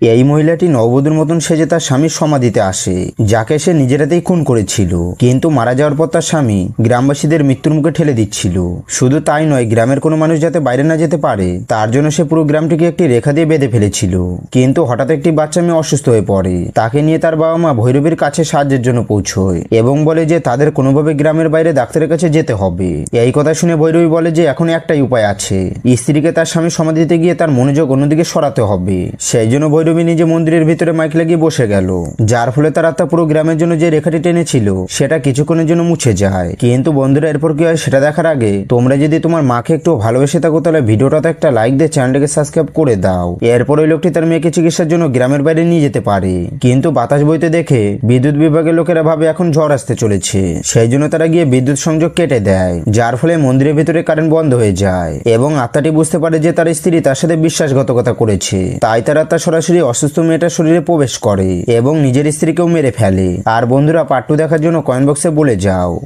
এই মহিলাটি নববধূর মতন সেজে তার স্বামীর সমাধিতে আসে, যাকে সে নিজেরাতেই খুন করেছিল। কিন্তু মারা যাওয়ার পর তার স্বামী গ্রামবাসীদের মৃত্যুর মুখে ঠেলে দিচ্ছিল। শুধু তাই নয়, গ্রামের কোনো মানুষ যাতে বাইরে না যেতে পারে, তার জন্য সে পুরো গ্রামটিকে একটি রেখা দিয়ে বেঁধে ফেলেছিল। কিন্তু হঠাৎ একটি বাচ্চা মেয়ে অসুস্থ হয়ে পড়ে। তাকে নিয়ে তার বাবা মা ভৈরবীর কাছে সাহায্যের জন্য পৌঁছয় এবং বলে যে তাদের কোনোভাবে গ্রামের বাইরে ডাক্তারের কাছে যেতে হবে। এই কথা শুনে ভৈরবী বলে যে এখন একটাই উপায় আছে। স্ত্রীকে তার স্বামী সমাধিতে গিয়ে তার মনোযোগ অন্যদিকে সরাতে হবে। সেই জন্য নিজে মন্দিরের ভিতরে মাইক লাগিয়ে বসে গেল। যার ফলে তার আত্মা পুরো গ্রামের জন্য যে রেখাটি টেনেছিল, সেটা কিছুক্ষণের জন্য মুছে যায়। কিন্তু বন্ধুরা, এরপর কি হয় সেটা দেখার আগে, তোমরা যদি তোমার মাকে একটু ভালোবেসে থাকো, তাহলে ভিডিওটাতে একটা লাইক দিয়ে চ্যানেলটাকে সাবস্ক্রাইব করে দাও। এরপর ওই লোকটি তার মেয়েকে চিকিৎসার জন্য গ্রামের বাইরে নিয়ে যেতে পারে। কিন্তু বাতাস বইতে দেখে বিদ্যুৎ বিভাগের লোকেরা ভাবে এখন ঝড় আসতে চলেছে। সেই জন্য তারা গিয়ে বিদ্যুৎ সংযোগ কেটে দেয়, যার ফলে মন্দিরের ভিতরে কারেন্ট বন্ধ হয়ে যায়। এবং আত্মাটি বুঝতে পারে যে তার স্ত্রী তার সাথে বিশ্বাসঘাতকতা করেছে। তাই তার আত্মা সরাসরি অসুস্থ মেয়েটার শরীরে প্রবেশ করে এবং নিজের স্ত্রীকেও মেরে ফেলে। আর বন্ধুরা পার্ট দেখার জন্য কয়েন বক্সে বলে যাও।